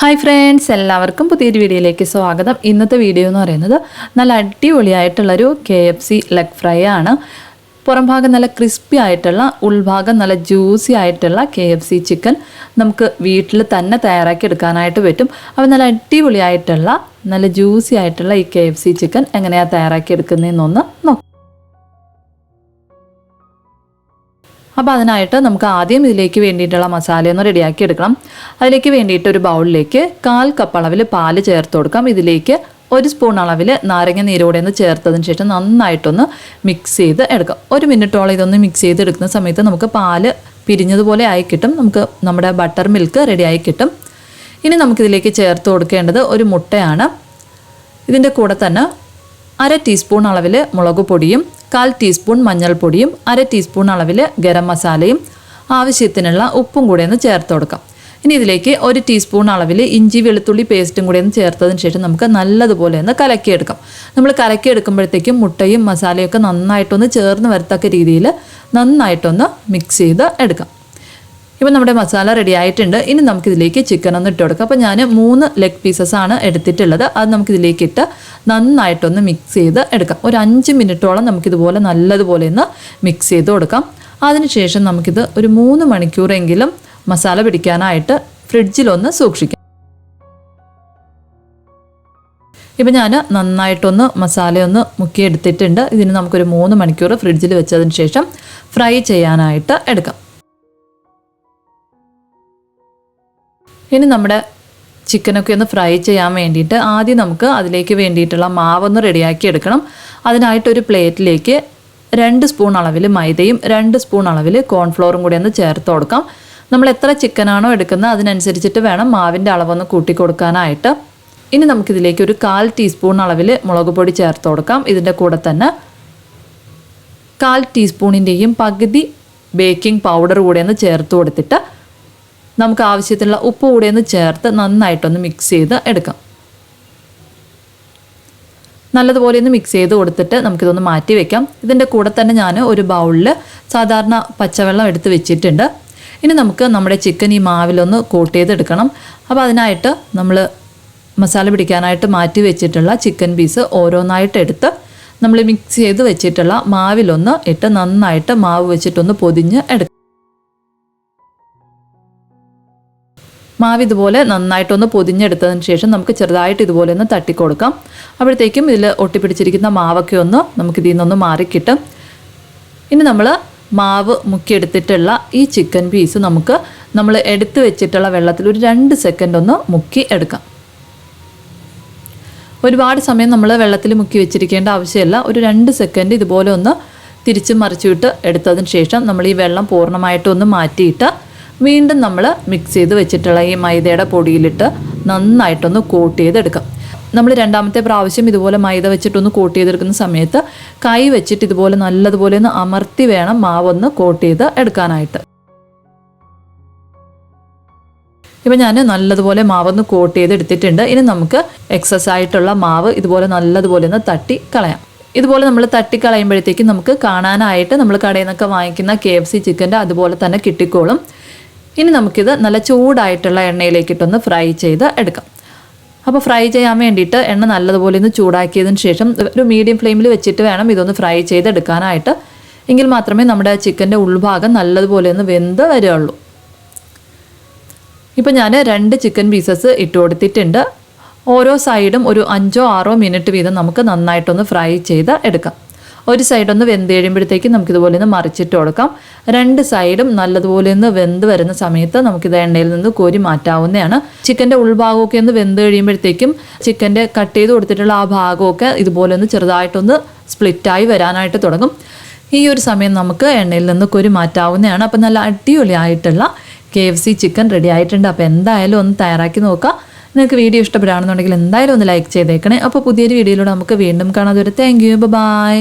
Hi friends എല്ലാവർക്കും പുതിയൊരു വീഡിയോയിലേക്ക് സ്വാഗതം. ഇന്നത്തെ വീഡിയോ എന്ന് പറയുന്നത് നല്ല അടിപൊളിയായിട്ടുള്ളൊരു K F C leg fry ആണ്. പുറം ഭാഗം നല്ല ക്രിസ്പി ആയിട്ടുള്ള ഉൾഭാഗം നല്ല ജ്യൂസി ആയിട്ടുള്ള കെ എഫ് സി ചിക്കൻ നമുക്ക് വീട്ടിൽ തന്നെ തയ്യാറാക്കി എടുക്കാനായിട്ട് പറ്റും. അപ്പോൾ നല്ല അടിപൊളിയായിട്ടുള്ള നല്ല ജ്യൂസി ആയിട്ടുള്ള ഈ കെ എഫ് സി ചിക്കൻ എങ്ങനെയാണ് തയ്യാറാക്കി എടുക്കുന്നതെന്നൊന്ന് നോക്കാം. അപ്പോൾ അതിനായിട്ട് നമുക്ക് ആദ്യം ഇതിലേക്ക് വേണ്ടിയിട്ടുള്ള മസാലയൊന്ന് റെഡിയാക്കി എടുക്കണം. അതിലേക്ക് വേണ്ടിയിട്ട് ഒരു ബൗളിലേക്ക് കാൽ കപ്പ് അളവിൽ പാൽ ചേർത്ത് കൊടുക്കാം. ഇതിലേക്ക് ഒരു സ്പൂൺ അളവിൽ നാരങ്ങ നീരോടെ ഒന്ന് ചേർത്തതിന് ശേഷം നന്നായിട്ടൊന്ന് മിക്സ് ചെയ്ത് എടുക്കാം. ഒരു മിനിറ്റോളം ഇതൊന്ന് മിക്സ് ചെയ്ത് എടുക്കുന്ന സമയത്ത് നമുക്ക് പാൽ പിരിഞ്ഞതുപോലെ ആയി കിട്ടും. നമുക്ക് നമ്മുടെ ബട്ടർ മിൽക്ക് റെഡിയായി കിട്ടും. ഇനി നമുക്കിതിലേക്ക് ചേർത്ത് കൊടുക്കേണ്ടത് ഒരു മുട്ടയാണ്. ഇതിന്റെ കൂടെ തന്നെ അര ടീസ്പൂൺ അളവിൽ മുളക് പൊടിയും കാൽ ടീസ്പൂൺ മഞ്ഞൾപ്പൊടിയും അര ടീസ്പൂൺ അളവിൽ ഗരം മസാലയും ആവശ്യത്തിനുള്ള ഉപ്പും കൂടെ ഒന്ന് ചേർത്ത് കൊടുക്കാം. ഇനി ഇതിലേക്ക് ഒരു ടീസ്പൂൺ അളവിൽ ഇഞ്ചി വെളുത്തുള്ളി പേസ്റ്റും കൂടെ ഒന്ന് ചേർത്തതിന് ശേഷം നമുക്ക് നല്ലതുപോലെ ഒന്ന് കലക്കിയെടുക്കാം. നമ്മൾ കലക്കിയെടുക്കുമ്പോഴത്തേക്കും മുട്ടയും മസാലയൊക്കെ നന്നായിട്ടൊന്ന് ചേർന്ന് വരത്തക്ക രീതിയിൽ നന്നായിട്ടൊന്ന് മിക്സ് ചെയ്ത് എടുക്കാം. ഇപ്പം നമ്മുടെ മസാല റെഡി ആയിട്ടുണ്ട്. ഇനി നമുക്കിതിലേക്ക് ചിക്കൻ ഒന്ന് ഇട്ട് കൊടുക്കാം. അപ്പോൾ ഞാൻ മൂന്ന് ലെഗ് പീസസ് ആണ് എടുത്തിട്ടുള്ളത്. അത് നമുക്കിതിലേക്ക് ഇട്ട് നന്നായിട്ടൊന്ന് മിക്സ് ചെയ്ത് എടുക്കാം. ഒരു അഞ്ച് മിനിറ്റോളം നമുക്കിതുപോലെ നല്ലതുപോലെ ഒന്ന് മിക്സ് ചെയ്ത് കൊടുക്കാം. അതിനുശേഷം നമുക്കിത് ഒരു മൂന്ന് മണിക്കൂറെങ്കിലും മസാല പിടിക്കാനായിട്ട് ഫ്രിഡ്ജിലൊന്ന് സൂക്ഷിക്കാം. ഇപ്പം ഞാൻ നന്നായിട്ടൊന്ന് മസാലയൊന്ന് മുക്കിയെടുത്തിട്ടുണ്ട്. ഇതിന് നമുക്കൊരു മൂന്ന് മണിക്കൂർ ഫ്രിഡ്ജിൽ വെച്ചതിന് ശേഷം ഫ്രൈ ചെയ്യാനായിട്ട് എടുക്കാം. ഇനി നമ്മുടെ ചിക്കനൊക്കെ ഒന്ന് ഫ്രൈ ചെയ്യാൻ വേണ്ടിയിട്ട് ആദ്യം നമുക്ക് അതിലേക്ക് വേണ്ടിയിട്ടുള്ള മാവൊന്ന് റെഡിയാക്കി എടുക്കണം. അതിനായിട്ടൊരു പ്ലേറ്റിലേക്ക് രണ്ട് സ്പൂൺ അളവിൽ മൈദയും രണ്ട് സ്പൂൺ അളവിൽ കോൺഫ്ലോറും കൂടി ഒന്ന് ചേർത്ത് കൊടുക്കാം. നമ്മൾ എത്ര ചിക്കനാണോ എടുക്കുന്നത് അതിനനുസരിച്ചിട്ട് വേണം മാവിന്റെ അളവൊന്ന് കൂട്ടി കൊടുക്കാനായിട്ട്. ഇനി നമുക്കിതിലേക്ക് ഒരു കാൽ ടീസ്പൂൺ അളവിൽ മുളക് പൊടി ചേർത്ത് കൊടുക്കാം. ഇതിന്റെ കൂടെ തന്നെ കാൽ ടീസ്പൂണിന്റെയും പകുതി ബേക്കിംഗ് പൗഡർ കൂടെ ഒന്ന് ചേർത്ത് കൊടുത്തിട്ട് നമുക്ക് ആവശ്യത്തിനുള്ള ഉപ്പ് കൂടെ ഒന്ന് ചേർത്ത് നന്നായിട്ടൊന്ന് മിക്സ് ചെയ്ത് എടുക്കാം. നല്ലതുപോലെ ഒന്ന് മിക്സ് ചെയ്ത് കൊടുത്തിട്ട് നമുക്കിതൊന്ന് മാറ്റി വെക്കാം. ഇതിന്റെ കൂടെ തന്നെ ഞാൻ ഒരു ബൗളിൽ സാധാരണ പച്ചവെള്ളം എടുത്ത് വെച്ചിട്ടുണ്ട്. ഇനി നമുക്ക് നമ്മുടെ ചിക്കൻ ഈ മാവിലൊന്ന് കോട്ട് ചെയ്തെടുക്കണം അപ്പോൾ അതിനായിട്ട് നമ്മൾ മസാല പിടിക്കാനായിട്ട് മാറ്റി വെച്ചിട്ടുള്ള ചിക്കൻ പീസ് ഓരോന്നായിട്ട് എടുത്ത് നമ്മൾ മിക്സ് ചെയ്ത് വെച്ചിട്ടുള്ള മാവിലൊന്ന് ഇട്ട് നന്നായിട്ട് മാവ് വെച്ചിട്ടൊന്ന് പൊതിഞ്ഞ് എടുക്കാം. മാവ് ഇതുപോലെ നന്നായിട്ടൊന്ന് പൊതിഞ്ഞെടുത്തതിന് ശേഷം നമുക്ക് ചെറുതായിട്ട് ഇതുപോലെ ഒന്ന് തട്ടിക്കൊടുക്കാം. അപ്പോഴത്തേക്കും ഇതിൽ ഒട്ടിപ്പിടിച്ചിരിക്കുന്ന മാവൊക്കെ ഒന്ന് നമുക്ക് ഇതിൽ നിന്നൊന്ന് മാറിക്കിട്ടും. ഇനി നമ്മൾ മാവ് മുക്കിയെടുത്തിട്ടുള്ള ഈ ചിക്കൻ പീസ് നമുക്ക് നമ്മൾ എടുത്തു വെച്ചിട്ടുള്ള വെള്ളത്തിൽ ഒരു രണ്ട് സെക്കൻഡ് ഒന്ന് മുക്കി എടുക്കാം. ഒരുപാട് സമയം നമ്മൾ വെള്ളത്തിൽ മുക്കി വെച്ചിരിക്കേണ്ട ആവശ്യമില്ല. ഒരു രണ്ട് സെക്കൻഡ് ഇതുപോലെ ഒന്ന് തിരിച്ച് മറിച്ചുവിട്ട് എടുത്തതിന് ശേഷം നമ്മൾ ഈ വെള്ളം പൂർണമായിട്ടൊന്ന് മാറ്റിയിട്ട് വീണ്ടും നമ്മൾ മിക്സ് ചെയ്ത് വെച്ചിട്ടുള്ള ഈ മൈദയുടെ പൊടിയിലിട്ട് നന്നായിട്ടൊന്ന് കോട്ട് ചെയ്തെടുക്കാം. നമ്മൾ രണ്ടാമത്തെ പ്രാവശ്യം ഇതുപോലെ മൈദ വെച്ചിട്ടൊന്ന് കോട്ട് ചെയ്തെടുക്കുന്ന സമയത്ത് കൈ വെച്ചിട്ട് ഇതുപോലെ നല്ലതുപോലെ ഒന്ന് അമർത്തി വേണം മാവൊന്ന് കോട്ട് ചെയ്ത് എടുക്കാനായിട്ട്. ഇപ്പം ഞാൻ നല്ലതുപോലെ മാവൊന്ന് കോട്ട് ചെയ്ത് എടുത്തിട്ടുണ്ട് ഇനി നമുക്ക് എക്സസ് ആയിട്ടുള്ള മാവ് ഇതുപോലെ നല്ലതുപോലെ ഒന്ന് തട്ടി കളയാം. ഇതുപോലെ നമ്മൾ തട്ടിക്കളയുമ്പോഴത്തേക്കും നമുക്ക് കാണാനായിട്ട് നമ്മൾ കടയിൽ നിന്നൊക്കെ വാങ്ങിക്കുന്ന കെ എഫ് സി ചിക്കന്റെ അതുപോലെ തന്നെ കിട്ടിക്കോളും. ഇനി നമുക്കിത് നല്ല ചൂടായിട്ടുള്ള എണ്ണയിലേക്കിട്ടൊന്ന് ഫ്രൈ ചെയ്ത് എടുക്കാം. അപ്പോൾ ഫ്രൈ ചെയ്യാൻ വേണ്ടിയിട്ട് എണ്ണ നല്ലതുപോലെ ഒന്ന് ചൂടാക്കിയതിന് ശേഷം ഒരു മീഡിയം ഫ്ലെയിമിൽ വെച്ചിട്ട് വേണം ഇതൊന്ന് ഫ്രൈ ചെയ്തെടുക്കാനായിട്ട്. എങ്കിൽ മാത്രമേ നമ്മുടെ ചിക്കന്റെ ഉൾഭാഗം നല്ലതുപോലെ ഒന്ന് വെന്ത് വരികയുള്ളൂ ഇപ്പോൾ ഞാൻ രണ്ട് ചിക്കൻ പീസസ് ഇട്ട് കൊടുത്തിട്ടുണ്ട്. ഓരോ സൈഡും ഒരു അഞ്ചോ ആറോ മിനിറ്റ് വീതം നമുക്ക് നന്നായിട്ടൊന്ന് ഫ്രൈ ചെയ്ത് എടുക്കാം. ഒരു സൈഡ് ഒന്ന് വെന്ത് കഴിയുമ്പോഴത്തേക്കും നമുക്കിതുപോലെ ഒന്ന് മറിച്ചിട്ട് കൊടുക്കാം. രണ്ട് സൈഡും നല്ലതുപോലെ ഒന്ന് വെന്ത് വരുന്ന സമയത്ത് നമുക്കിത് എണ്ണയിൽ നിന്ന് കോരി മാറ്റാവുന്നതാണ്. ചിക്കന്റെ ഉൾഭാഗമൊക്കെ ഒന്ന് വെന്ത് കഴിയുമ്പോഴത്തേക്കും ചിക്കന്റെ കട്ട് ചെയ്ത് കൊടുത്തിട്ടുള്ള ആ ഭാഗമൊക്കെ ഇതുപോലെ ഒന്ന് ചെറുതായിട്ടൊന്ന് സ്പ്ലിറ്റായി വരാനായിട്ട് തുടങ്ങും. ഈ ഒരു സമയം നമുക്ക് എണ്ണയിൽ നിന്ന് കോരി മാറ്റാവുന്നതാണ്. അപ്പം നല്ല അടിപൊളിയായിട്ടുള്ള K F C chicken ready ആയിട്ടുണ്ട്. അപ്പോൾ എന്തായാലും ഒന്ന് തയ്യാറാക്കി നോക്കാം. നിങ്ങൾക്ക് വീഡിയോ ഇഷ്ടപ്പെടുകയാണെന്നുണ്ടെങ്കിൽ എന്തായാലും ഒന്ന് ലൈക്ക് ചെയ്തേക്കണേ. അപ്പോൾ പുതിയൊരു വീഡിയോയിലൂടെ നമുക്ക് വീണ്ടും കാണാതെ ഒരു താങ്ക് യു ബൈ